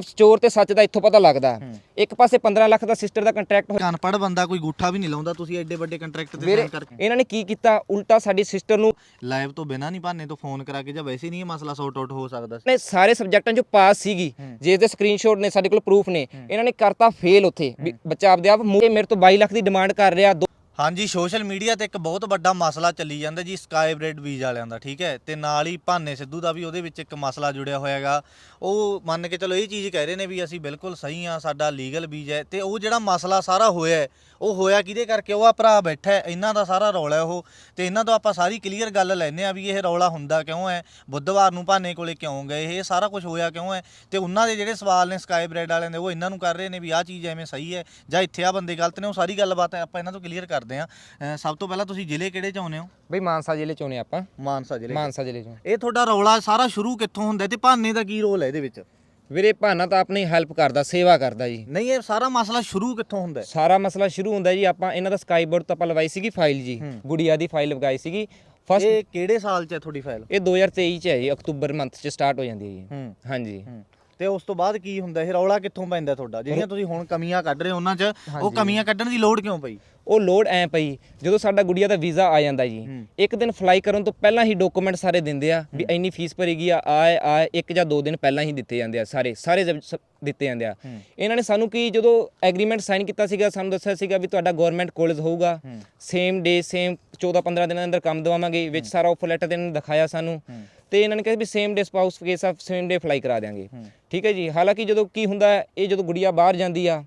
ਚੋਰ ਤੇ ਸੱਚ ਦਾ ਇੱਥੋਂ ਪਤਾ ਲੱਗਦਾ। ਇੱਕ ਪਾਸੇ 15 ਲੱਖ ਦਾ ਸਿਸਟਰ ਦਾ ਕੰਟਰੈਕਟ ਅਨਪੜ੍ਹ ਬੰਦਾ ਕੋਈ ਗੂਠਾ ਵੀ ਨਹੀਂ ਲਾਉਂਦਾ ਤੁਸੀਂ ਐਡੇ ਵੱਡੇ ਕੰਟਰੈਕਟ ਤੇ ਸਾਈਨ ਕਰਕੇ। ਇਹਨਾਂ ਨੇ ਕੀ ਕੀਤਾ? ਉਲਟਾ ਸਾਡੀ ਸਿਸਟਰ ਨੂੰ ਲਾਈਵ ਤੋਂ ਬਿਨਾਂ ਨਹੀਂ ਭਾਨੇ ਤੋਂ ਫੋਨ ਕਰਾ ਕੇ ਜਾਂ ਵੈਸੇ ਨਹੀਂ ਇਹ ਮਸਲਾ ਸੌਟ ਆਊਟ ਹੋ ਸਕਦਾ ਸੀ। ਨੇ ਸਾਰੇ ਸਬਜੈਕਟਾਂ 'ਚੋਂ ਪਾਸ ਸੀਗੀ ਜੇ ਇਹਦੇ ਸਕਰੀਨਸ਼ਾਟ ਨੇ ਸਾਡੇ ਕੋਲ ਪ੍ਰੂਫ ਨੇ। ਇਹਨਾਂ ਨੇ ਕਰਤਾ ਫੇਲ ਉੱਥੇ। ਬੱਚਾ ਆਪਦੇ ਆਪ ਮੇਰੇ ਤੋਂ 22 ਲੱਖ ਦੀ ਡਿਮਾਂਡ ਕਰ ਰਿਹਾ ਦੋ- ਹਾਂਜੀ, ਸੋਸ਼ਲ ਮੀਡੀਆ ਤੇ ਇੱਕ ਬਹੁਤ ਵੱਡਾ ਮਸਲਾ ਚੱਲੀ ਜਾਂਦਾ ਜੀ ਸਕਾਈ ਬ੍ਰੈਡ ਵੀਜ਼ ਵਾਲਿਆਂ ਦਾ, ਠੀਕ ਹੈ? ਤੇ ਨਾਲ ਹੀ ਭਾਨੇ ਸਿੱਧੂ ਦਾ ਵੀ ਉਹਦੇ ਵਿੱਚ ਇੱਕ ਮਸਲਾ ਜੁੜਿਆ ਹੋਇਆ ਹੈਗਾ। ਉਹ ਮੰਨ ਕੇ ਚਲੋ ਇਹ ਚੀਜ਼ ਕਹਿ ਰਹੇ ਨੇ ਵੀ ਅਸੀਂ ਬਿਲਕੁਲ ਸਹੀ ਆ ਸਾਡਾ ਲੀਗਲ ਵੀਜ਼ ਹੈ। ਤੇ ਉਹ ਜਿਹੜਾ ਮਸਲਾ ਸਾਰਾ ਹੋਇਆ ਉਹ ਹੋਇਆ ਕਿਹਦੇ ਕਰਕੇ? ਉਹ ਆ ਭਰਾ ਬੈਠਾ ਇਹਨਾਂ ਦਾ ਸਾਰਾ ਰੌਲਾ ਉਹ। ਤੇ ਇਹਨਾਂ ਤੋਂ ਆਪਾਂ ਸਾਰੀ ਕਲੀਅਰ ਗੱਲ ਲੈਨੇ ਆ ਵੀ ਇਹ ਰੌਲਾ ਹੁੰਦਾ ਕਿਉਂ ਹੈ? ਬੁੱਧਵਾਰ ਨੂੰ ਭਾਨੇ ਕੋਲੇ ਕਿਉਂ ਗਏ? ਇਹ ਸਾਰਾ ਕੁਝ ਹੋਇਆ ਕਿਉਂ ਹੈ? ਤੇ ਉਹਨਾਂ ਦੇ ਜਿਹੜੇ ਸਵਾਲ ਨੇ ਸਕਾਈ ਬ੍ਰੇਡ ਵਾਲਿਆਂ ਦੇ, ਉਹ ਇਹਨਾਂ ਨੂੰ ਕਰ ਰਹੇ ਨੇ ਵੀ ਆਹ ਚੀਜ਼ ਐਵੇਂ ਸਹੀ ਹੈ ਜਾਂ ਇੱਥੇ ਆ ਬੰਦੇ ਗਲਤ ਨੇ, ਉਹ ਸਾਰੀ ਗੱਲਬਾਤ ਆਪਾਂ ਇਹਨਾਂ ਤੋਂ ਕਲੀਅਰ ਕਰ ਕਰਦੇ ਆ ਸਭ ਤੋਂ ਪਹਿਲਾਂ ਤੁਸੀਂ ਜ਼ਿਲ੍ਹੇ ਕਿਹੜੇ ਚ ਆਉਂਦੇ ਹੋ? ਬਈ ਮਾਨਸਾ ਜ਼ਿਲ੍ਹੇ 'ਚੋਂ ਨੇ ਆਪਾਂ। ਮਾਨਸਾ ਜ਼ਿਲ੍ਹੇ ਮਾਨਸਾ ਜ਼ਿਲ੍ਹੇ 'ਚੋਂ। ਇਹ ਤੁਹਾਡਾ ਰੌਲਾ ਸਾਰਾ ਸ਼ੁਰੂ ਕਿੱਥੋਂ ਹੁੰਦਾ ਤੇ ਭਾਨੇ ਦਾ ਕੀ ਰੋਲ ਹੈ ਇਹਦੇ ਵਿੱਚ? ਵੀਰੇ ਭਾਨਾ ਤਾਂ ਆਪਣੀ ਹੈਲਪ ਕਰਦਾ ਸੇਵਾ ਕਰਦਾ ਜੀ। ਨਹੀਂ ਇਹ ਸਾਰਾ ਮਸਲਾ ਸ਼ੁਰੂ ਕਿੱਥੋਂ ਹੁੰਦਾ ਹੈ? ਸਾਰਾ ਮਸਲਾ ਸ਼ੁਰੂ ਹੁੰਦਾ ਜੀ ਆਪਾਂ ਇਹਨਾਂ ਦਾ ਸਕਾਈ ਬੋਰਡ ਤੋਂ ਆਪਾਂ ਲਵਾਈ ਸੀਗੀ ਫਾਈਲ ਜੀ ਗੁੜੀਆ ਦੀ ਫਾਈਲ ਲਗਾਈ ਸੀਗੀ। ਫਸਟ ਇਹ ਕਿਹੜੇ ਸਾਲ 'ਚ ਹੈ ਤੁਹਾਡੀ ਫਾਈਲ ਇਹ 2023 ਚ ਹੈ ਜੀ ਅਕਤੂਬਰ ਮੰਥ ਚ ਸਟਾਰਟ ਹੋ ਜਾਂਦੀ ਹੈ ਜੀ। ਹਾਂਜੀ। ਤੇ ਉਸ ਤੋਂ ਬਾਅਦ ਕੀ ਹੁੰਦਾ ਇਹ ਰੌਲਾ ਕਿੱਥੋਂ ਪੈਂਦਾ ਤੁਹਾਡਾ? ਜਿਹੜੀਆਂ ਤੁਸੀਂ ਹੁਣ ਕਮੀਆਂ ਕੱਢ ਰਹੇ ਹੋ ਉਹਨਾਂ 'ਚ ਉਹ ਕਮੀਆਂ ਕੱਢਣ ਦੀ ਲੋੜ ਕਿਉਂ ਪਈ? ਉਹ ਲੋਡ ਐ ਪਈ ਜਦੋਂ ਸਾਡਾ ਗੁੜੀਆ ਦਾ ਵੀਜ਼ਾ ਆ ਜਾਂਦਾ ਜੀ ਇੱਕ ਦਿਨ ਫਲਾਈ ਕਰਨ ਤੋਂ ਪਹਿਲਾਂ ਹੀ ਡਾਕੂਮੈਂਟ ਸਾਰੇ ਦਿੰਦੇ ਆ ਵੀ ਇੰਨੀ ਫੀਸ ਭਰੇਗੀ ਆ ਆਏ ਆਏ ਇੱਕ ਜਾਂ ਦੋ ਦਿਨ ਪਹਿਲਾਂ ਹੀ ਦਿੱਤੇ ਜਾਂਦੇ ਆ ਸਾਰੇ ਸਾਰੇ ਦਿੱਤੇ ਜਾਂਦੇ ਆ। ਇਹਨਾਂ ਨੇ ਸਾਨੂੰ ਕੀ ਜਦੋਂ ਐਗਰੀਮੈਂਟ ਸਾਈਨ ਕੀਤਾ ਸੀਗਾ ਸਾਨੂੰ ਦੱਸਿਆ ਸੀਗਾ ਵੀ ਤੁਹਾਡਾ ਗਵਰਨਮੈਂਟ ਕਾਲਜ ਹੋਊਗਾ ਸੇਮ ਡੇ ਸੇਮ 14 15 ਦਿਨਾਂ ਦੇ ਅੰਦਰ ਕੰਮ ਦਵਾਵਾਂਗੇ ਵਿੱਚ ਸਾਰਾ ਆਫਰ ਲੈਟਰ ਦੇ ਇਹਨਾਂ ਨੇ ਦਿਖਾਇਆ ਸਾਨੂੰ। ਤੇ ਇਹਨਾਂ ਨੇ ਕਿਹਾ ਵੀ same day spouse case of same day fly ਕਰਾ ਦਿਆਂਗੇ। ਠੀਕ ਹੈ ਜੀ? ਹਾਲਾਂਕਿ ਜਦੋਂ ਕੀ ਹੁੰਦਾ ਇਹ ਜਦੋਂ ਗੁੜੀਆ ਬਾਹਰ ਜਾਂਦੀ ਆ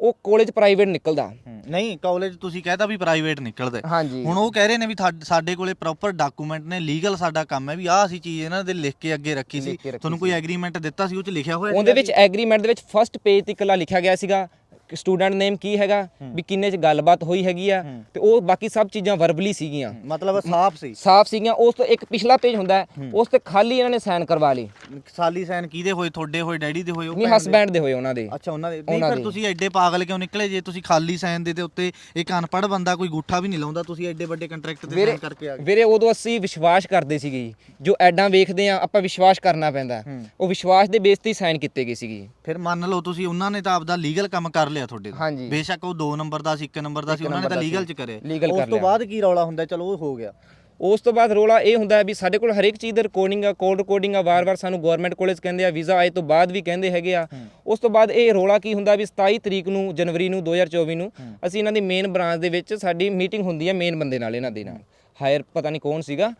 ਉਹ ਕਾਲਜ ਪ੍ਰਾਈਵੇਟ ਨਿਕਲਦਾ। ਨਹੀਂ ਕਾਲਜ ਤੁਸੀਂ ਕਹਿਤਾ ਵੀ ਪ੍ਰਾਈਵੇਟ ਨਿਕਲਦਾ ਹੁਣ ਉਹ ਕਹਿ ਰਹੇ ਨੇ ਵੀ ਸਾਡੇ ਕੋਲੇ ਪ੍ਰੋਪਰ ਡਾਕੂਮੈਂਟ ਨੇ ਲੀਗਲ ਸਾਡਾ ਕੰਮ ਹੈ ਵੀ ਆਹ ਅਸੀਂ ਚੀਜ਼ ਇਹਨਾਂ ਦੇ ਲਿਖ ਕੇ ਅੱਗੇ ਰੱਖੀ ਸੀ। ਤੁਹਾਨੂੰ ਕੋਈ ਐਗਰੀਮੈਂਟ ਦਿੱਤਾ ਸੀ ਉਹ 'ਚ ਲਿਖਿਆ ਹੋਇਆ ਉਹਦੇ ਵਿੱਚ ਐਗਰੀਮੈਂਟ ਦੇ ਵਿੱਚ ਫਸਟ ਪੇਜ ਤੇ ਇਕੱਲਾ ਲਿਖਿਆ ਗਿਆ ਸੀਗਾ। ਸਟੂਡੈਂਟ ਨੇਮ ਕੀ ਹੈਗਾ? ਵੀ ਕਿੰਨੇ ਚ ਗੱਲਬਾਤ ਹੋਈ ਹੈਗੀ ਆ? ਤੇ ਉਹ ਬਾਕੀ ਸਭ ਚੀਜ਼ਾਂ ਵਰਬਲੀ ਸੀਗੀਆਂ। ਮਤਲਬ ਸਾਫ਼ ਸੀ। ਸਾਫ਼ ਸੀਗੀਆਂ। ਉਸ ਤੋਂ ਇੱਕ ਪਿਛਲਾ ਪੇਜ ਹੁੰਦਾ ਹੈ, ਉਸ ਤੇ ਖਾਲੀ ਇਹਨਾਂ ਨੇ ਸਾਈਨ ਕਰਵਾ ਲਈ। ਸਾਲੀ ਸਾਈਨ ਕਿਹਦੇ ਹੋਏ? ਤੁਹਾਡੇ ਹੋਏ ਡੈਡੀ ਦੇ ਹੋਏ ਉਹ ਨਹੀਂ ਭੈਣ ਦੇ? ਹਸਬੈਂਡ ਦੇ ਹੋਏ ਉਹਨਾਂ ਦੇ। ਅੱਛਾ ਉਹਨਾਂ ਦੇ। ਨਹੀਂ ਉਹਨਾਂ ਫਿਰ ਦੇ। ਤੁਸੀਂ ਐਡੇ ਪਾਗਲ ਕਿਉਂ ਨਿਕਲੇ? ਜੇ ਤੁਸੀਂ ਖਾਲੀ ਸਾਈਨ ਦੇ ਤੇ ਉੱਤੇ ਇੱਕ ਅਨਪੜ੍ਹ ਬੰਦਾ ਕੋਈ ਗੂਠਾ ਵੀ ਨਹੀਂ ਲਾਉਂਦਾ ਤੁਸੀਂ ਐਡੇ ਵੱਡੇ ਕੰਟਰੈਕਟ ਤੇ ਵੀਰੇ ਸਾਈਨ ਕਰਕੇ ਆ ਗਏ। ਵੀਰੇ ਉਦੋਂ ਅਸੀਂ ਵਿਸ਼ਵਾਸ ਕਰਦੇ ਸੀਗੇ ਜੀ। ਜੋ ਐਡਾਂ ਵੇਖਦੇ ਆ ਆਪਾਂ ਵਿਸ਼ਵਾਸ ਕਰਨਾ ਪੈਂਦਾ। ਹੈ। ਉਹ ਵਿਸ਼ਵਾਸ ਦੇ ਬੇਸ ਤੇ ਸਾਈਨ ਕੀਤੇ ਗਏ ਸੀਗੇ ਫਿਰ ਮੰਨ ਲਓ ਤੁਸੀਂ ਉਹਨਾਂ ਨੇ ਤਾਂ ਆਪਦਾ ਲੀਗਲ ਕੰਮ ਕਰ ਲਿਆ। ਤੁਹਾਡੇ ਦਾ ਹਾਂਜੀ। ਬੇਸ਼ੱਕ ਉਹ 2 ਨੰਬਰ ਦਾ ਸੀ 1 ਨੰਬਰ ਦਾ ਸੀ ਉਹਨਾਂ ਨੇ ਤਾਂ ਲੀਗਲ। ਚ ਕਰਿਆ। ਉਸ ਕਰ ਤੋਂ ਲਿਆ। ਬਾਅਦ ਕੀ ਰੌਲਾ ਹੁੰਦਾ? ਚਲੋ ਉਹ ਹੋ ਗਿਆ। ਉਸ ਤੋਂ ਬਾਅਦ ਰੋਲਾ ਇਹ ਹੁੰਦਾ ਹੈ ਵੀ ਸਾਡੇ ਕੋਲ ਹਰੇਕ ਚੀਜ਼ ਦਾ ਰਿਕਾਰਡਿੰਗ ਆ ਕੋਡ ਰਿਕਾਰਡਿੰਗ ਆ ਵਾਰ-ਵਾਰ ਸਾਨੂੰ ਗਵਰਨਮੈਂਟ ਕਾਲਜ ਕਹਿੰਦੇ ਆ ਵੀਜ਼ਾ ਆਏ ਤੋਂ ਬਾਅਦ ਵੀ ਕਹਿੰਦੇ ਹੈਗੇ ਆ। ਉਸ ਤੋਂ ਬਾਅਦ ਇਹ ਰੋਲਾ ਕੀ ਹੁੰਦਾ ਵੀ 27 ਤਰੀਕ ਨੂੰ ਜਨਵਰੀ ਨੂੰ 2024 ਨੂੰ ਅਸੀਂ ਇਹਨਾਂ ਦੀ ਮੇਨ ਬ੍ਰਾਂਚ ਦੇ ਵਿੱਚ ਸਾਡੀ ਮੀਟਿੰਗ ਹੁੰਦੀ ਹੈ ਮੇਨ ਬੰਦੇ ਨਾਲ ਇਹਨਾਂ ਦੇ ਨਾਲ। ਹਾਇਰ ਪਤਾ ਨਹੀਂ ਕੌਣ ਸੀਗਾ।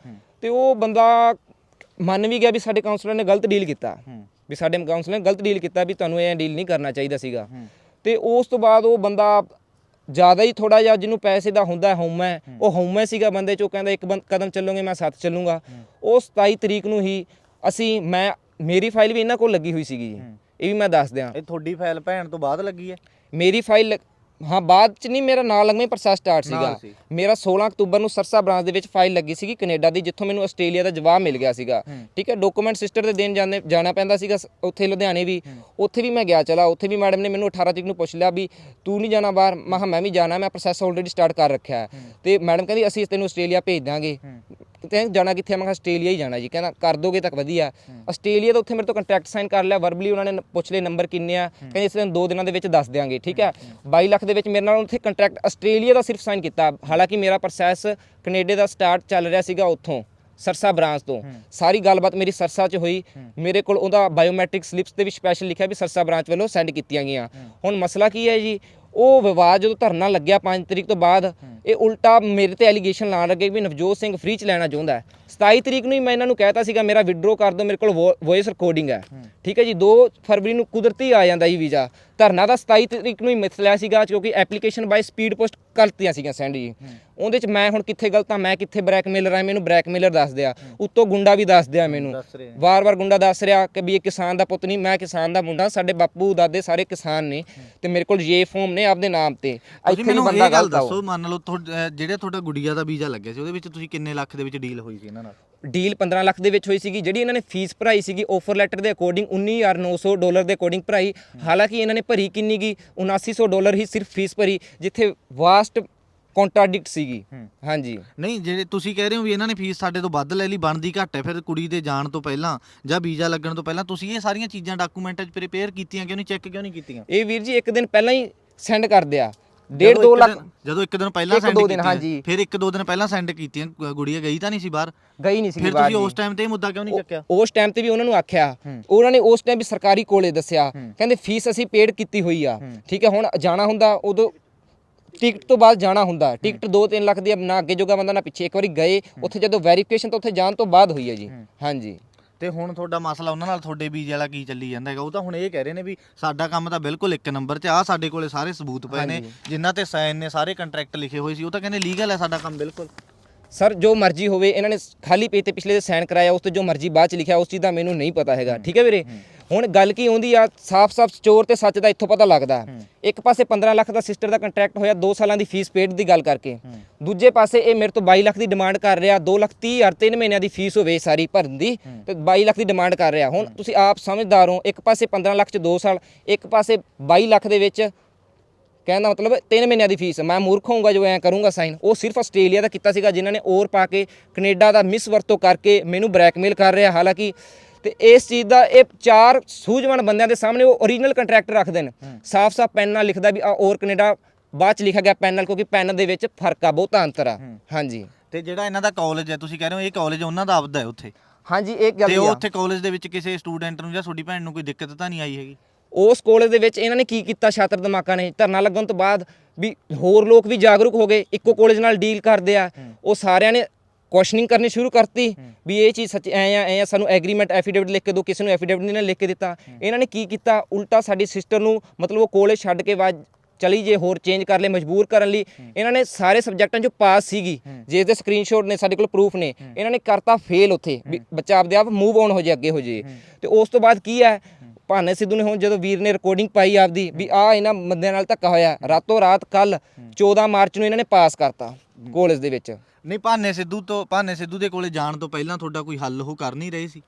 ਤੇ ਉਹ ਬੰਦਾ ਮੰਨ ਵੀ ਗਿਆ ਵੀ ਸਾਡੇ ਕਾਉਂਸਲਰ ਨੇ ਗਲਤ ਡੀਲ ਕੀਤਾ। ਵੀ ਸਾਡੇ ਕਾਉਂਸਲਰ ਨੇ ਗਲਤ ਡੀਲ ਕੀਤਾ ਵੀ ਤੁਹਾਨੂੰ ਇਹ ਡੀਲ ਨਹੀਂ ਕਰਨਾ ਚਾਹੀਦਾ ਸੀਗਾ। ਤੇ ਉਸ ਤੋਂ ਬਾਅਦ ਉਹ ਬੰਦਾ ਜ਼ਿਆਦਾ ਹੀ ਥੋੜਾ ਜਿਹਾ ਜਿਹਨੂੰ ਪੈਸੇ ਦਾ ਹੁੰਦਾ ਹਉਮੈ ਉਹ ਹਉਮੈ ਸੀਗਾ ਬੰਦੇ ਚੋਂ ਕਹਿੰਦਾ ਇੱਕ ਕਦਮ ਚੱਲੋਗੇ ਮੈਂ ਸੱਤ ਚੱਲੂੰਗਾ। ਉਹ 27 ਤਰੀਕ ਨੂੰ ਹੀ ਅਸੀਂ ਮੈਂ ਮੇਰੀ ਫਾਈਲ ਵੀ ਇਹਨਾਂ ਕੋਲ ਲੱਗੀ ਹੋਈ ਸੀਗੀ ਜੀ। ਇਹ ਵੀ ਮੈਂ ਦੱਸ ਦਿਆਂ। ਇਹ ਤੁਹਾਡੀ ਫਾਈਲ ਭੈਣ ਤੋਂ ਬਾਅਦ ਲੱਗੀ ਹੈ? ਮੇਰੀ ਫਾਈਲ ਹਾਂ ਬਾਅਦ ਚ ਨਹੀਂ ਮੇਰਾ ਨਾਲ ਲੱਗਵੇਂ ਪ੍ਰੋਸੈਸ ਸਟਾਰਟ ਸੀਗਾ। ਮੇਰਾ 16 ਅਕਤੂਬਰ ਨੂੰ ਸਰਸਾ ਬ੍ਰਾਂਚ ਦੇ ਵਿੱਚ ਫਾਈਲ ਲੱਗੀ ਸੀਗੀ ਕੈਨੇਡਾ ਦੀ ਜਿੱਥੋਂ ਮੈਨੂੰ ਆਸਟ੍ਰੇਲੀਆ ਦਾ ਜਵਾਬ ਮਿਲ ਗਿਆ ਸੀਗਾ। ਠੀਕ ਹੈ ਡਾਕੂਮੈਂਟ ਸਿਸਟਰ ਦੇ ਦੇਣ ਜਾਣੇ ਜਾਣਾ ਪੈਂਦਾ ਸੀਗਾ ਉੱਥੇ ਲੁਧਿਆਣੇ ਵੀ। ਉੱਥੇ ਵੀ ਮੈਂ ਗਿਆ ਚਲਾ ਉੱਥੇ ਵੀ ਮੈਡਮ ਨੇ ਮੈਨੂੰ 18 ਤਰੀਕ ਨੂੰ ਪੁੱਛ ਲਿਆ ਵੀ ਤੂੰ ਨਹੀਂ ਜਾਣਾ ਬਾਹਰ? ਮੈਂ ਮੈਂ ਵੀ ਜਾਣਾ ਮੈਂ ਪ੍ਰੋਸੈਸ ਆਲਰੇਡੀ ਸਟਾਰਟ ਕਰ ਰੱਖਿਆ। ਤੇ ਮੈਡਮ ਕਹਿੰਦੀ ਅਸੀਂ ਤੈਨੂੰ ਆਸਟ੍ਰੇਲੀਆ ਭੇਜ ਦਾਂਗੇ। ਤੇ ਜਾਣਾ ਕਿੱਥੇ ਆ? ਮੈਂ ਕਿਹਾ ਆਸਟ੍ਰੇਲੀਆ ਹੀ ਜਾਣਾ ਜੀ। ਕਹਿੰਦਾ ਕਰ ਦੋਗੇ ਤਾਂ ਵਧੀਆ। ਆਸਟ੍ਰੇਲੀਆ ਦਾ ਉੱਥੇ ਮੇਰੇ ਤੋਂ ਕੰਟਰੈਕਟ ਸਾਈਨ ਕਰ ਲਿਆ। ਵਰਬਲੀ ਉਹਨਾਂ ਨੇ ਨ- ਪੁੱਛ ਲਏ ਨੰਬਰ ਕਿੰਨੇ ਆ। ਕਹਿੰਦੇ ਇਸ ਦਿਨ ਦੋ ਦਿਨਾਂ ਦੇ ਵਿੱਚ ਦੱਸ ਦਿਆਂਗੇ ਠੀਕ ਹੈ? 22 ਲੱਖ ਦੇ ਵਿੱਚ ਮੇਰੇ ਨਾਲ ਉੱਥੇ ਕੰਟਰੈਕਟ ਆਸਟ੍ਰੇਲੀਆ ਦਾ ਸਿਰਫ ਸਾਈਨ ਕੀਤਾ। ਹਾਲਾਂਕਿ ਮੇਰਾ ਪ੍ਰੋਸੈਸ ਕੈਨੇਡਾ ਦਾ ਸਟਾਰਟ ਚੱਲ ਰਿਹਾ ਸੀਗਾ ਉੱਥੋਂ ਸਰਸਾ ਬ੍ਰਾਂਚ ਤੋਂ। ਸਾਰੀ ਗੱਲਬਾਤ ਮੇਰੀ ਸਰਸਾ 'ਚ ਹੋਈ। ਮੇਰੇ ਕੋਲ ਉਹਦਾ ਬਾਇਓਮੈਟ੍ਰਿਕ ਸਲਿਪਸ ਤੇ ਵੀ ਸਪੈਸ਼ਲ ਲਿਖਿਆ ਵੀ ਸਰਸਾ ਬ੍ਰਾਂਚ ਵੱਲੋਂ ਸੈਂਡ ਕੀਤੀਆਂ ਗਈਆਂ। ਹੁਣ ਮਸਲਾ ਕੀ ਹੈ ਜੀ? ਉਹ ਵਿਵਾਦ ਜਦੋਂ ਧਰਨਾ ਲੱਗਿਆ 5 ਤਰੀਕ ਤੋਂ ਬਾਅਦ ਇਹ ਉਲਟਾ ਮੇਰੇ ਤੇ ਐਲੀਗੇਸ਼ਨ ਲਾਉਣ ਲੱਗੇ ਵੀ ਨਵਜੋਤ ਸਿੰਘ ਫ੍ਰੀ ਚ ਲੈਣਾ ਚਾਹੁੰਦਾ ਹੈ। 27 ਤਰੀਕ ਨੂੰ ਹੀ ਮੈਂ ਇਹਨਾਂ ਨੂੰ ਕਹਿਤਾ ਸੀਗਾ ਮੇਰਾ ਵਿਡਰੋ ਕਰ ਦਿਓ ਮੇਰੇ ਕੋਲ ਵੌਇਸ ਰਿਕਾਰਡਿੰਗ ਹੈ। ਠੀਕ ਹੈ ਜੀ 2 ਫਰਵਰੀ ਨੂੰ ਕੁਦਰਤੀ ਆ ਜਾਂਦਾ ਜੀ ਵੀਜ਼ਾ। ਧਰਨਾ ਦਾ 27 ਤਰੀਕ ਨੂੰ ਹੀ ਮਿਥਲਿਆ ਸੀਗਾ ਕਿਉਂਕਿ ਐਪਲੀਕੇਸ਼ਨ ਬਾਈ ਸਪੀਡ ਪੋਸਟ ਕਰਤੀਆਂ ਸੀਗੀਆਂ ਸੈਂਡ ਜੀ। ਉਹਦੇ ਚ ਮੈਂ ਹੁਣ ਕਿੱਥੇ ਗਲਤ ਆ ਮੈਂ ਕਿੱਥੇ ਬ੍ਰੈਕਮੇਲਰ ਆ ਮੈਨੂੰ ਬ੍ਰੈਕਮੇਲਰ ਦੱਸ ਦਿਆ। ਉੱਤੋਂ ਗੁੰਡਾ ਵੀ ਦੱਸ ਦਿਆ ਮੈਨੂੰ। ਵਾਰ-ਵਾਰ ਗੁੰਡਾ ਦੱਸ ਰਿਹਾ ਕਿ ਵੀ ਇਹ ਕਿਸਾਨ ਦਾ ਪੁੱਤ ਨਹੀਂ ਮੈਂ ਕਿਸਾਨ ਦਾ ਮੁੰਡਾ ਸਾਡੇ ਬਾਪੂ ਦਾਦੇ ਸਾਰੇ ਕਿਸਾਨ ਨੇ ਤੇ ਮੇਰੇ ਕੋਲ ਇਹ ਫਾਰਮ ਨੇ ਆਪਦੇ ਨਾਮ ਤੇ। ਇੱਥੇ ਵੀ ਮੈਨੂੰ ਬੰਦਾ ਗੱਲ। ਦੱਸੋ ਮੰਨ ਲਓ ਜਿਹੜੇ ਤੁਹਾਡਾ ਗੁੜੀਆ ਦਾ ਵੀਜ਼ਾ ਲੱਗਿਆ ਸੀ ਉਹਦੇ ਵਿੱਚ ਤੁਸੀਂ ਕਿੰਨੇ ਲੱਖ ਦੇ ਵਿੱਚ ਡੀਲ ਹੋਈ ਸੀ ਇਹਨਾਂ ਨਾਲ? ਡੀਲ 15 ਲੱਖ ਦੇ ਵਿੱਚ ਹੋਈ ਸੀਗੀ ਜਿਹੜੀ ਇਹਨਾਂ ਨੇ ਫੀਸ ਭਰਾਈ ਸੀਗੀ ਆਫਰ ਲੈਟਰ ਦੇ ਅਕੋਰਡਿੰਗ 19900 ਡਾਲਰ ਦੇ ਅਕੋਰਡਿੰਗ ਭਰਾਈ। ਹਾਲਾਂਕਿ ਇਹਨਾਂ ਨੇ ਭਰੀ ਕਿੰਨੀ ਗੀ? 7900 ਡਾਲਰ ਹੀ ਸਿਰਫ ਫੀਸ ਭਰੀ ਜਿੱਥੇ ਵਾਸਟ ਕੰਟਰਾਡਿਕਟ ਸੀਗੀ। ਹਾਂਜੀ। ਨਹੀਂ ਜਿਹੜੇ ਤੁਸੀਂ ਕਹਿ ਰਹੇ ਹੋ ਵੀ ਇਹਨਾਂ ਨੇ ਫੀਸ ਸਾਡੇ ਤੋਂ ਵੱਧ ਲੈ ਲਈ ਬਣਦੀ ਘੱਟ ਹੈ ਫਿਰ ਕੁੜੀ ਦੇ ਜਾਣ ਤੋਂ ਪਹਿਲਾਂ ਜਾਂ ਵੀਜ਼ਾ ਲੱਗਣ ਤੋਂ ਪਹਿਲਾਂ ਤੁਸੀਂ ਇਹ ਸਾਰੀਆਂ ਚੀਜ਼ਾਂ ਡਾਕੂਮੈਂਟਾਂ 'ਚ ਪ੍ਰਿਪੇਅਰ ਕੀਤੀਆਂ ਕਿਉਂ ਨਹੀਂ ਚੈੱਕ ਕਿਉਂ ਨਹੀਂ ਕੀਤੀਆਂ? ਇਹ ਵੀਰ ਜੀ ਇੱਕ ਦਿਨ ਪਹਿਲਾਂ ਹੀ ਸੈਂਡ ਕਰਦੇ ਆ ਡੇਢ ਜਦੋਂ 2 ਇੱਕ ਲੱਖ ਜਦੋਂ ਇੱਕ ਦਿਨ ਪਹਿਲਾਂ ਸੈਂਡ ਹਾਂਜੀ। ਫਿਰ ਇੱਕ ਦੋ ਦਿਨ ਪਹਿਲਾਂ ਸੈਂਡ ਕੀਤੀਆਂ ਗੁੜੀਆ ਗਈ ਤਾਂ ਨਹੀਂ ਸੀ ਬਾਹਰ। ਗਈ ਨਹੀਂ ਸੀਗੀ ਫਿਰ ਤੁਸੀਂ। ਉਸ ਟਾਈਮ ਤੇ ਇਹ ਮੁੱਦਾ ਕਿਉਂ ਨਹੀਂ ਚੱਕਿਆ? ਉਸ ਟਾਈਮ ਤੇ ਵੀ ਉਹਨਾਂ ਨੂੰ ਆਖਿਆ। ਉਹਨਾਂ ਨੇ ਉਸ ਟਾਈਮ ਵੀ ਸਰਕਾਰੀ ਕੋਲੇ ਦੱਸਿਆ। ਕਹਿੰਦੇ ਫੀਸ ਅਸੀਂ ਪੇਡ ਕੀਤੀ ਹੋਈ ਆ। ਠੀਕ ਹੈ ਹੁਣ ਜਾਣਾ ਹੁੰਦਾ ਉਦੋਂ ਟਿਕਟ ਤੋਂ ਬਾਅਦ ਜਾਣਾ ਹੁੰਦਾ। ਟਿਕਟ 2-3 ਲੱਖ ਦੀ ਨਾ ਅੱਗੇ ਜੋਗਾ ਬੰਦਾ ਨਾ ਪਿੱਛੇ। ਇੱਕ ਵਾਰੀ ਗਏ ਉੱਥੇ ਜਦੋਂ ਵੈਰੀਫਿਕੇਸ਼ਨ ਤਾਂ ਉੱਥੇ ਜਾਣ ਤੋਂ ਬਾਅਦ ਹੋਈ ਹੈ ਜੀ। ਹਾਂਜੀ। ਤੇ ਹੁਣ ਤੁਹਾਡਾ ਮਸਲਾ ਉਹਨਾਂ ਨਾਲ ਤੁਹਾਡੇ ਵੀਜ਼ੇ ਵਾਲਾ ਕੀ ਚੱਲੀ ਜਾਂਦਾ ਹੈਗਾ ਉਹ ਤਾਂ ਹੁਣ ਇਹ ਕਹਿ ਰਹੇ ਨੇ ਵੀ ਸਾਡਾ ਕੰਮ ਤਾਂ ਬਿਲਕੁਲ ਇੱਕ ਨੰਬਰ 'ਚ ਆ ਸਾਡੇ ਕੋਲੇ ਸਾਰੇ ਸਬੂਤ ਪਏ ਨੇ। ਜਿਨ੍ਹਾਂ ਤੇ ਸਾਈਨ ਨੇ ਸਾਰੇ ਕੰਟਰੈਕਟ ਲਿਖੇ ਹੋਏ ਸੀ ਉਹ ਤਾਂ ਕਹਿੰਦੇ ਲੀਗਲ ਹੈ ਸਾਡਾ ਕੰਮ ਬਿਲਕੁਲ ਸਰ ਜੋ ਮਰਜ਼ੀ ਹੋਵੇ ਇਹਨਾਂ ਨੇ ਖਾਲੀ ਪੇਜ ਤੇ ਪਿਛਲੇ ਦੇ ਸਾਈਨ ਕਰਾਇਆ ਉਸ ਤੇ ਜੋ ਮਰਜ਼ੀ ਬਾਅਦ ਚ ਲਿਖਿਆ ਉਸ ਚੀਜ਼ ਦਾ ਮੈਨੂੰ ਨਹੀਂ ਪਤਾ ਹੈਗਾ ਠੀਕ ਹੈ ਵੀਰੇ? ਹੁਣ ਗੱਲ ਕੀ ਹੁੰਦੀ ਆ ਸਾਫ਼-ਸਾਫ਼ ਚੋਰ ਤੇ ਸੱਚ ਦਾ ਇੱਥੋਂ ਪਤਾ ਲੱਗਦਾ। ਇੱਕ ਪਾਸੇ 15 ਲੱਖ ਦਾ ਸਿਸਟਰ ਦਾ ਕੰਟਰੈਕਟ ਹੋਇਆ 2 ਸਾਲਾਂ ਦੀ ਫੀਸ ਪੇਡ ਦੀ ਗੱਲ ਕਰਕੇ। ਦੂਜੇ ਪਾਸੇ ਇਹ ਮੇਰੇ ਤੋਂ 22 ਲੱਖ ਦੀ ਡਿਮਾਂਡ ਕਰ ਰਿਹਾ 2 ਲੱਖ 30 ਹਜ਼ਾਰ 3 ਮਹੀਨਿਆਂ ਦੀ ਫੀਸ ਹੋਵੇ ਸਾਰੀ ਭਰਨ ਦੀ ਤੇ 22 ਲੱਖ ਦੀ ਡਿਮਾਂਡ ਕਰ ਰਿਹਾ। ਹੁਣ ਤੁਸੀਂ ਆਪ ਸਮਝਦਾਰ ਹੋ ਇੱਕ ਪਾਸੇ 15 ਲੱਖ ਚ 2 ਸਾਲ ਇੱਕ ਪਾਸੇ 22 ਲੱਖ ਦੇ ਵਿੱਚ ਕਹਿਣ ਦਾ ਮਤਲਬ 3 ਮਹੀਨਿਆਂ ਦੀ ਫੀਸ। ਮੈਂ ਮੂਰਖ ਹੋਊਂਗਾ ਜੋ ਐ ਕਰੂੰਗਾ ਸਾਈਨ ਉਹ ਸਿਰਫ ਆਸਟ੍ਰੇਲੀਆ ਦਾ ਕੀਤਾ ਸੀਗਾ ਜਿਨ੍ਹਾਂ ਨੇ ਔਰ ਪਾ ਕੇ ਕੈਨੇਡਾ ਦਾ ਮਿਸ ਵਰਤੋਂ ਕਰਕੇ ਮੈਨੂੰ ਬਲੈਕਮੇਲ ਕਰ ਰਿਹਾ। ਹਾਲਾਂਕਿ ਤੇ ਇਸ ਚੀਜ਼ ਦਾ ਇਹ ਚਾਰ ਸੂਝਵਾਨ ਬੰਦਿਆਂ ਦੇ ਸਾਹਮਣੇ ਉਹ ਓਰੀਜਨਲ ਕੰਟਰੈਕਟ ਰੱਖਦੇ ਨੇ। ਸਾਫ਼-ਸਾਫ਼ ਪੈਨ ਨਾਲ ਲਿਖਦਾ ਵੀ ਆ ਔਰ ਕੈਨੇਡਾ ਬਾਅਦ ਚ ਲਿਖਿਆ ਗਿਆ ਪੈਨ ਨਾਲ ਕਿਉਂਕਿ ਪੈਨ ਦੇ ਵਿੱਚ ਫ਼ਰਕ ਆ ਬਹੁਤਾ ਅੰਤਰ ਆ। ਹਾਂਜੀ। ਤੇ ਜਿਹੜਾ ਇਹਨਾਂ ਦਾ ਕਾਲਜ ਹੈ ਤੁਸੀਂ ਕਹਿ ਰਹੇ ਹੋ ਇਹ ਕਾਲਜ ਉਹਨਾਂ ਦਾ ਆਪਦਾ ਹੈ ਉੱਥੇ? ਹਾਂਜੀ ਇੱਕ ਗੱਲ ਤੇ ਇਹ ਉਹ ਆ। ਉੱਥੇ ਕਾਲਜ ਦੇ ਵਿੱਚ ਕਿਸੇ ਸਟੂਡੈਂਟ ਨੂੰ ਜਾਂ ਤੁਹਾਡੀ ਭੈਣ ਨੂੰ ਕੋਈ ਦਿੱਕਤ ਤਾਂ ਨਹੀਂ ਆਈ ਹੈਗੀ? ਉਸ ਕਾਲਜ ਦੇ ਵਿੱਚ ਇਹਨਾਂ ਨੇ ਕੀ ਕੀਤਾ ਛਾਤਰ ਦਿਮਾਗਾਂ ਨੇ? ਧਰਨਾ ਲੱਗਣ ਤੋਂ ਬਾਅਦ ਵੀ ਹੋਰ ਲੋਕ ਵੀ ਜਾਗਰੂਕ ਹੋ ਗਏ ਇੱਕੋ ਕਾਲਜ ਨਾਲ ਡੀਲ ਕਰਦੇ ਆ। ਉਹ ਸਾਰਿਆਂ ਨੇ ਕੁਐਸਚਨਿੰਗ ਕਰਨੀ ਸ਼ੁਰੂ ਕਰਤੀ ਵੀ ਇਹ ਚੀਜ਼ ਸੱਚ ਐ ਆ ਐ ਆ ਸਾਨੂੰ ਐਗਰੀਮੈਂਟ ਐਫੀਡੇਵਿਟ ਲਿਖ ਕੇ ਦਿਓ ਕਿਸੇ ਨੂੰ ਐਫੀਡੇਵਿਟ ਨਹੀਂ ਨਾ ਲਿਖ ਕੇ ਦਿੱਤਾ। ਇਹਨਾਂ ਨੇ ਕੀ ਕੀਤਾ? ਉਲਟਾ ਸਾਡੀ ਸਿਸਟਰ ਨੂੰ ਮਤਲਬ ਉਹ ਕਾਲਜ ਛੱਡ ਕੇ ਬਾਅਦ ਚਲੀ ਜੇ ਹੋਰ ਚੇਂਜ ਕਰ ਲੈ ਮਜਬੂਰ ਕਰਨ ਲਈ। ਇਹਨਾਂ ਨੇ ਸਾਰੇ ਸਬਜੈਕਟਾਂ 'ਚੋਂ ਪਾਸ ਸੀਗੀ ਜੇ ਇਹਦੇ ਸਕਰੀਨਸ਼ਾਟ ਨੇ ਸਾਡੇ ਕੋਲ ਪ੍ਰੂਫ ਨੇ। ਇਹਨਾਂ ਨੇ ਕਰਤਾ ਫੇਲ ਉੱਥੇ ਵੀ ਬੱਚਾ ਆਪਦੇ ਆਪ ਮੂਵ ਆਨ ਹੋ ਜੇ ਅੱਗੇ ਹੋ ਜੇ ਤੇ ਉਸ ਤੋਂ ਬਾਅਦ ਕੀ ਹੈ। ਭਾਨੇ ਸਿੱਧੂ ਨੇ ਹੁਣ ਜਦੋਂ ਵੀਰ ਨੇ ਰਿਕਾਰਡਿੰਗ ਪਾਈ ਆਪਦੀ ਵੀ ਆ ਇਹਨਾਂ ਬੰਦਿਆਂ ਨਾਲ ਧੱਕਾ ਹੋਇਆ ਰਾਤੋਂ ਰਾਤ ਕੱਲ 14 ਮਾਰਚ ਨੂੰ ਇਹਨਾਂ ਨੇ ਪਾਸ ਕਰਤਾ ਕਾਲਜ ਦੇ ਵਿੱਚ। ਨਹੀਂ ਭਾਨੇ ਸਿੱਧੂ ਤੋਂ ਭਾਨੇ ਸਿੱਧੂ ਦੇ ਕੋਲੇ ਜਾਣ ਤੋਂ ਪਹਿਲਾਂ ਤੁਹਾਡਾ ਕੋਈ ਹੱਲ ਉਹ ਕਰ ਨਹੀਂ ਰਹੇ ਸੀ?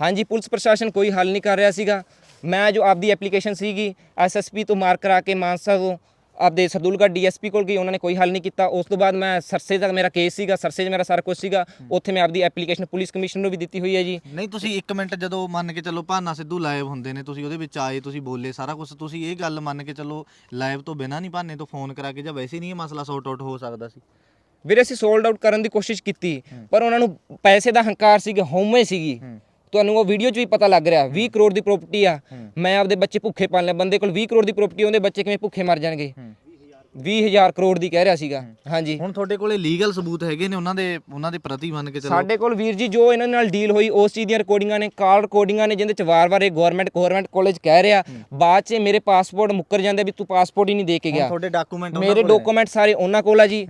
ਹਾਂਜੀ ਪੁਲਿਸ ਪ੍ਰਸ਼ਾਸਨ ਕੋਈ ਹੱਲ ਨਹੀਂ ਕਰ ਰਿਹਾ ਸੀਗਾ। ਮੈਂ ਜੋ ਆਪਦੀ ਐਪਲੀਕੇਸ਼ਨ ਸੀਗੀ ਐਸਐਸਪੀ ਤੋਂ ਮਾਰਕ ਕਰਾ ਕੇ ਮਾਨਸਾ ਤੋਂ ਆਪਦੇ ਸਰਦੂਲਗੜ੍ਹ ਡੀਐਸਪੀ ਕੋਲ ਗਈ ਉਹਨਾਂ ਨੇ ਕੋਈ ਹੱਲ ਨਹੀਂ ਕੀਤਾ। ਉਸ ਤੋਂ ਬਾਅਦ ਮੈਂ ਸਰਸੇ ਤੱਕ ਮੇਰਾ ਕੇਸ ਸੀਗਾ ਸਰਸੇ 'ਚ ਮੇਰਾ ਸਾਰਾ ਕੁਝ ਸੀਗਾ। ਉੱਥੇ ਮੈਂ ਆਪਦੀ ਐਪਲੀਕੇਸ਼ਨ ਪੁਲਿਸ ਕਮਿਸ਼ਨਰ ਨੂੰ ਵੀ ਦਿੱਤੀ ਹੋਈ ਹੈ ਜੀ। ਨਹੀਂ ਤੁਸੀਂ 1 ਮਿੰਟ ਜਦੋਂ ਮੰਨ ਕੇ ਚੱਲੋ ਭਾਨਾ ਸਿੱਧੂ ਲਾਈਵ ਹੁੰਦੇ ਨੇ ਤੁਸੀਂ ਉਹਦੇ ਵਿੱਚ ਆਏ ਤੁਸੀਂ ਬੋਲੇ ਸਾਰਾ ਕੁਝ ਤੁਸੀਂ ਇਹ ਗੱਲ ਮੰਨ ਕੇ ਚੱਲੋ ਲਾਈਵ ਤੋਂ ਬਿਨਾਂ ਨਹੀਂ ਭਾਨੇ ਤੋਂ ਫੋਨ ਕਰਾ ਕੇ ਜਾਂ ਵੈਸੇ ਨਹੀਂ ਇਹ ਮਸਲਾ ਸੌਟ ਆਊਟ ਹੋ ਸਕਦਾ ਸੀ। ਵੀਰੇ ਅਸੀਂ ਸੋਲਡ ਆਊਟ ਕਰਨ ਦੀ ਕੋਸ਼ਿਸ਼ ਕੀਤੀ ਪਰ ਉਹਨਾਂ ਨੂੰ ਪੈਸੇ ਦਾ ਹੰਕਾਰ ਸੀਗਾ ਹਉਮੈ ਸੀਗੀ। ਤੁਹਾਨੂੰ ਉਹ ਵੀਡੀਓ 'ਚ ਵੀ ਪਤਾ ਲੱਗ ਰਿਹਾ 20 ਕਰੋੜ ਦੀ ਪ੍ਰਾਪਰਟੀ ਆ। ਮੈਂ ਆਪਦੇ ਬੱਚੇ ਭੁੱਖੇ ਪਾਲਨੇ ਬੰਦੇ ਕੋਲ 20 ਕਰੋੜ ਦੀ ਪ੍ਰਾਪਰਟੀ ਉਹਦੇ ਬੱਚੇ ਕਿਵੇਂ ਭੁੱਖੇ ਮਰ ਜਾਣਗੇ? 20000 ਕਰੋੜ ਦੀ ਕਹਿ ਰਿਹਾ ਸੀਗਾ। ਹਾਂਜੀ। ਹੁਣ ਤੁਹਾਡੇ ਕੋਲੇ ਲੀਗਲ ਸਬੂਤ ਹੈਗੇ ਨੇ ਉਹਨਾਂ ਦੇ ਉਹਨਾਂ ਦੇ ਪ੍ਰਤੀ ਮੰਨ ਕੇ ਚੱਲੋ। ਸਾਡੇ ਕੋਲ ਵੀਰ ਜੀ ਜੋ ਇਹਨਾਂ ਨਾਲ ਡੀਲ ਹੋਈ ਉਸ ਚੀਜ਼ ਦੀਆਂ ਰਿਕਾਰਡਿੰਗਾਂ ਨੇ ਕਾਲ ਰਿਕਾਰਡਿੰਗਾਂ ਨੇ ਜਿਹਦੇ ਚ ਵਾਰ-ਵਾਰ ਇਹ ਗਵਰਨਮੈਂਟ ਗਵਰਨਮੈਂਟ ਕਾਲਜ ਕਹਿ ਰਿਹਾ। ਬਾਅਦ ਚ ਮੇਰੇ ਪਾਸਪੋਰਟ ਮੁੱਕਰ ਜਾਂਦੇ ਵੀ ਤੂੰ ਪਾਸਪੋਰਟ ਹੀ ਨਹੀਂ ਦੇ ਕੇ ਗਿਆ। ਤੁਹਾਡੇ ਡਾਕੂਮੈਂਟ ਮੇਰੇ ਡਾਕੂਮੈਂਟ ਸਾਰੇ ਉਹਨਾਂ ਕੋਲ ਆ ਜੀ।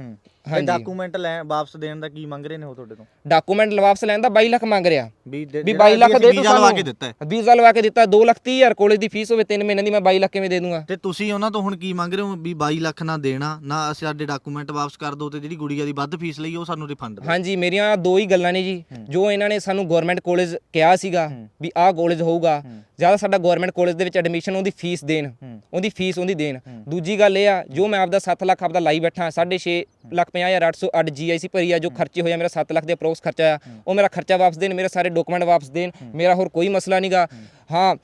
ਹਾਂਜੀ ਹਾਂਜੀ। ਡਾਕੂਮੈਂਟ ਲੈ ਵਾਪਸ ਦੇਣ ਦਾ ਕੀ ਮੰਗ ਰਹੇ ਨੇ ਉਹ ਤੁਹਾਡੇ ਤੋਂ? ਡਾਕੂਮੈਂਟ ਵਾਪਸ ਲੈਣ ਦਾ 22 ਲੱਖ ਮੰਗ ਰਿਹਾ। ਵੀ ਦੇ- ਵੀ ਜਿਹੜਾ 22 ਲੱਖ ਅਸੀਂ ਦੇ ਤੂੰ ਵੀਜ਼ਾ ਲਵਾ ਕੇ ਦਿੱਤਾ ਹੈ। ਵੀਜ਼ਾ ਲਵਾ ਕੇ ਦਿੱਤਾ 2 ਲੱਖ 30 ਹਜ਼ਾਰ ਕਾਲਜ ਦੀ ਫੀਸ ਹੋਵੇ 3 ਮਹੀਨਿਆਂ ਦੀ ਮੈਂ 22 ਲੱਖ ਕਿਵੇਂ ਦੇ ਦੂੰਗਾ? ਤੇ ਤੁਸੀਂ ਉਹਨਾਂ ਤੋਂ ਹੁਣ ਕੀ ਮੰਗ ਰਹੇ ਹੋ ਵੀ 22 ਲੱਖ ਨਾ ਦੇਣਾ ਨਾ ਅਸੀਂ ਸਾਡੇ ਡਾਕੂਮੈਂਟ ਵਾਪਸ ਕਰ ਦਿਓ ਤੇ ਜਿਹੜੀ ਗੁੜੀਆ ਦੀ ਵੱਧ ਫੀਸ ਲਈ ਉਹ ਸਾਨੂੰ ਰਿਫੰਡ ਦਿਓ। ਹਾਂਜੀ ਮੇਰੀਆਂ ਦੋ ਹੀ ਗੱਲਾਂ ਨੇ ਜੀ। ਜੋ ਇਹਨਾਂ ਨੇ ਸਾਨੂੰ ਗਵਰਨਮੈਂਟ ਕਾਲਜ ਕਿਹਾ ਸੀਗਾ ਵੀ ਆਹ ਕਾਲਜ ਹੋਊਗਾ ਜ਼ਿਆਦਾ ਸਾਡਾ ਗਵਰਨਮੈਂਟ ਕਾਲਜ ਦੇ ਵਿੱਚ ਐਡਮਿਸ਼ਨ ਉਹਦੀ ਫੀਸ ਦੇਣ ਉਹਦੀ ਫੀਸ ਉਹਦੀ ਦੇਣ। ਦੂਜੀ ਗੱਲ ਇਹ ਆ ਜੋ ਮੈਂ ਆਪਦਾ 7 ਲੱਖ ਆਪਦਾ ਲਾਈ ਬੈਠਾ 6.5 ਲੱਖ 50800 ਅੱਡ ਜੀਆਈਸੀ ਭਰੀ ਆ ਜੋ ਖਰਚੇ ਹੋਇਆ ਮੇਰਾ 7 ਲੱਖ ਦੇ ਅਪਰੋਕਸ ਖਰਚਾ ਆ। ਉਹ ਮੇਰਾ ਖਰਚਾ ਵਾਪਸ ਦੇਣ ਮੇਰੇ ਸਾਰੇ ਡਾਕੂਮੈਂਟ ਵਾਪਸ ਦੇਣ ਮੇਰਾ ਹੋਰ ਕੋਈ ਮਸਲਾ ਨਹੀਂਗਾ ਹਾਂ।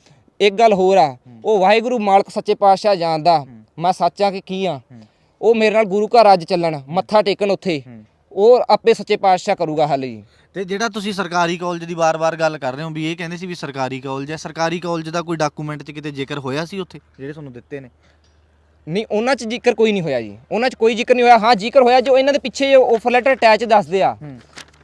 ਇੱਕ ਗੱਲ ਹੋਰ ਆ ਉਹ ਵਾਹਿਗੁਰੂ ਮਾਲਕ ਸੱਚੇ ਪਾਤਸ਼ਾਹ ਜਾਣਦਾ। ਮੈਂ ਸੱਚਾ ਕਿ ਕੀ ਆ? ਉਹ ਮੇਰੇ ਨਾਲ ਗੁਰੂ ਘਰ ਅੱਜ ਚੱਲਣ ਮੱਥਾ ਟੇਕਣ ਉੱਥੇ। ਉਹ ਆਪੇ ਸੱਚੇ ਪਾਤਸ਼ਾਹ ਕਰੂਗਾ ਹੱਲ ਜੀ। ਤੇ ਜਿਹੜਾ ਤੁਸੀਂ ਸਰਕਾਰੀ ਕਾਲਜ ਦੀ ਵਾਰ-ਵਾਰ ਗੱਲ ਕਰ ਰਹੇ ਹੋ ਵੀ ਇਹ ਕਹਿੰਦੇ ਸੀ ਵੀ ਸਰਕਾਰੀ ਕਾਲਜ ਹੈ ਸਰਕਾਰੀ ਕਾਲਜ ਦਾ ਕੋਈ ਡਾਕੂਮੈਂਟ 'ਚ ਕਿਤੇ ਜ਼ਿਕਰ ਹੋਇਆ ਸੀ ਉੱਥੇ? ਜਿਹੜੇ ਤੁਹਾਨੂੰ ਦਿੱਤੇ ਨੇ। ਨਹੀਂ, ਉਹਨਾਂ 'ਚ ਜ਼ਿਕਰ ਕੋਈ ਨਹੀਂ ਹੋਇਆ ਜੀ। ਉਹਨਾਂ 'ਚ ਕੋਈ ਜ਼ਿਕਰ ਨਹੀਂ ਹੋਇਆ। ਹਾਂ, ਜ਼ਿਕਰ ਹੋਇਆ ਜੋ ਇਹਨਾਂ ਦੇ ਪਿੱਛੇ ਆਫਰ ਲੈਟਰ ਅਟੈਚ ਦੱਸਦੇ ਆ।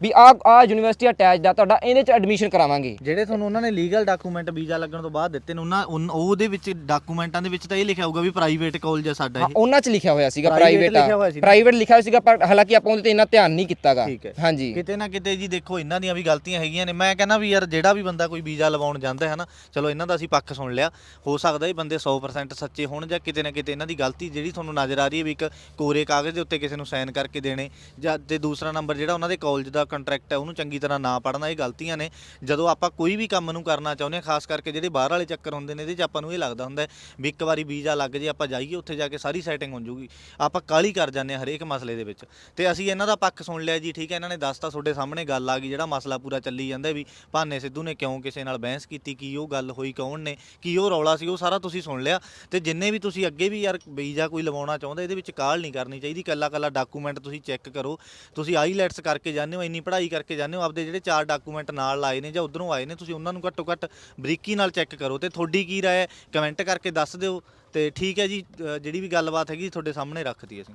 ਵੀ ਆ ਆ ਯੂਨੀਵਰਸਿਟੀ ਅਟੈਚਡ ਆ ਤੁਹਾਡਾ ਇਹਦੇ 'ਚ ਐਡਮਿਸ਼ਨ ਕਰਾਵਾਂਗੇ। ਜਿਹੜੇ ਤੁਹਾਨੂੰ ਉਹਨਾਂ ਨੇ ਲੀਗਲ ਡਾਕੂਮੈਂਟ ਵੀਜ਼ਾ ਲੱਗਣ ਤੋਂ ਬਾਅਦ ਦਿੱਤੇ ਨੇ ਉਹਨਾਂ ਉਨ- ਉਹਦੇ ਵਿੱਚ ਡਾਕੂਮੈਂਟਾਂ ਦੇ ਵਿੱਚ ਤਾਂ ਇਹ ਲਿਖਿਆ ਹੋਊਗਾ ਵੀ ਪ੍ਰਾਈਵੇਟ ਕਾਲਜ ਹੈ ਸਾਡਾ ਹਾਂ ਇਹ। ਉਹਨਾਂ 'ਚ ਲਿਖਿਆ ਹੋਇਆ ਸੀਗਾ Private ਪ੍ਰਾਈਵੇਟ ਲਿਖਿਆ ਹੋਇਆ ਸੀ ਨਾ? ਪ੍ਰਾਈਵੇਟ ਲਿਖਿਆ ਹੋਇਆ ਸੀਗਾ ਪਰ ਹਾਲਾਂਕਿ ਆਪਾਂ ਉਹਦੇ ਤੇ ਇੰਨਾ ਧਿਆਨ ਨਹੀਂ ਕੀਤਾਗਾ। ਠੀਕ ਹੈ। ਹਾਂਜੀ। ਕਿਤੇ ਨਾ ਕਿਤੇ ਜੀ ਦੇਖੋ ਇਹਨਾਂ ਦੀਆਂ ਵੀ ਗਲਤੀਆਂ ਹੈਗੀਆਂ ਨੇ। ਮੈਂ ਕਹਿੰਦਾ ਵੀ ਯਾਰ ਜਿਹੜਾ ਵੀ ਬੰਦਾ ਕੋਈ ਵੀਜ਼ਾ ਲਵਾਉਣ ਜਾਂਦਾ ਹੈ ਨਾ ਚਲੋ ਇਹਨਾਂ ਦਾ ਅਸੀਂ ਪੱਖ ਸੁਣ ਲਿਆ। ਹੋ ਸਕਦਾ ਇਹ ਬੰਦੇ 100% ਸੱਚੇ ਹੋਣ ਜਾਂ ਕਿਤੇ ਨਾ ਕਿਤੇ ਇਹਨਾਂ ਦੀ ਗਲਤੀ ਜਿਹੜੀ ਤੁਹਾਨੂੰ ਨਜ਼ਰ ਆ ਰਹੀ ਹੈ ਵੀ ਇੱਕ ਕੋਰੇ ਕਾਗਜ਼ ਦੇ ਉੱਤੇ ਕਿਸੇ ਨੂੰ ਸਾਈਨ ਕਰਕੇ ਦੇਣੇ ਜਾਂ ਤੇ ਦੂਸਰਾ ਨੰਬਰ ਜਿਹੜਾ ਉਹਨਾਂ ਦੇ ਕਾਲਜ ਦਾ ਕੰਟਰੈਕਟ ਹੈ, ਉਹਨੂੰ ਚੰਗੀ ਤਰ੍ਹਾਂ ਨਾ ਪੜ੍ਹਨਾ, ਇਹ ਗਲਤੀਆਂ ਨੇ। ਜਦੋਂ ਆਪਾਂ ਕੋਈ ਵੀ ਕੰਮ ਨੂੰ ਕਰਨਾ ਚਾਹੁੰਦੇ ਹਾਂ, ਖਾਸ ਕਰਕੇ ਜਿਹੜੇ ਬਾਹਰ ਵਾਲੇ ਚੱਕਰ ਹੁੰਦੇ ਨੇ, ਇਹਦੇ 'ਚ ਆਪਾਂ ਨੂੰ ਇਹ ਲੱਗਦਾ ਹੁੰਦਾ ਵੀ ਇੱਕ ਵਾਰੀ ਵੀਜ਼ਾ ਲੱਗ ਜੇ, ਆਪਾਂ ਜਾਈਏ, ਉੱਥੇ ਜਾ ਕੇ ਸਾਰੀ ਸੈਟਿੰਗ ਹੋ ਜਾਊਗੀ। ਆਪਾਂ ਕਾਲੀ ਕਰ ਜਾਂਦੇ ਹਾਂ ਹਰੇਕ ਮਸਲੇ ਦੇ ਵਿੱਚ। ਤੇ ਅਸੀਂ ਇਹਨਾਂ ਦਾ ਪੱਖ ਸੁਣ ਲਿਆ ਜੀ, ਠੀਕ ਹੈ, ਇਹਨਾਂ ਨੇ ਦੱਸਤਾ ਤੁਹਾਡੇ ਸਾਹਮਣੇ ਗੱਲ ਆ ਗਈ, ਜਿਹੜਾ ਮਸਲਾ ਪੂਰਾ ਚੱਲੀ ਜਾਂਦਾ ਵੀ ਭਾਨੇ ਸਿੱਧੂ ਨੇ ਕਿਉਂ ਕਿਸੇ ਨਾਲ ਬਹਿਸ ਕੀਤੀ, ਕੀ ਉਹ ਗੱਲ ਹੋਈ, ਕੌਣ ਨੇ, ਕੀ ਉਹ ਰੌਲਾ ਸੀ, ਉਹ ਸਾਰਾ ਤੁਸੀਂ ਸੁਣ ਲਿਆ। ਤੇ ਜਿੰਨੇ ਵੀ ਤੁਸੀਂ ਅੱਗੇ ਵੀ ਯਾਰ ਵੀਜ਼ਾ ਕੋਈ ਲਵਾਉਣਾ ਚਾਹੁੰਦੇ, ਇਹਦੇ ਵਿੱਚ ਕਾਲ ਨਹੀਂ ਕਰਨੀ ਚਾਹੀਦੀ। ਕੱਲਾ ਕੱਲਾ ਡਾਕੂਮੈਂਟ ਤੁਸੀਂ ਚੈੱਕ ਕਰੋ। ਤੁਸੀਂ ਆਈਲੈਟਸ ਕਰਕੇ ਜਾਂਦੇ ਹੋ ਇੰਨੀ ਪੜ੍ਹਾਈ ਕਰਕੇ ਜਾਂਦੇ ਹੋ? ਆਪਦੇ ਜਿਹੜੇ ਚਾਰ ਡਾਕੂਮੈਂਟ ਨਾਲ ਲਾਏ ਨੇ ਜਾਂ ਉਧਰੋਂ ਆਏ ਨੇ ਤੁਸੀਂ ਉਹਨਾਂ ਨੂੰ ਘੱਟੋ ਘੱਟ ਬਰੀਕੀ ਨਾਲ ਚੈੱਕ ਕਰੋ ਤੇ ਤੁਹਾਡੀ ਕੀ ਰਾਏ ਹੈ? ਕਮੈਂਟ ਕਰਕੇ ਦੱਸ ਦਿਓ ਤੇ ਠੀਕ ਹੈ ਜੀ ਅ, ਜਿਹੜੀ ਵੀ ਗੱਲਬਾਤ ਹੈਗੀ ਤੁਹਾਡੇ ਸਾਹਮਣੇ ਰੱਖਤੀ ਅਸੀਂ।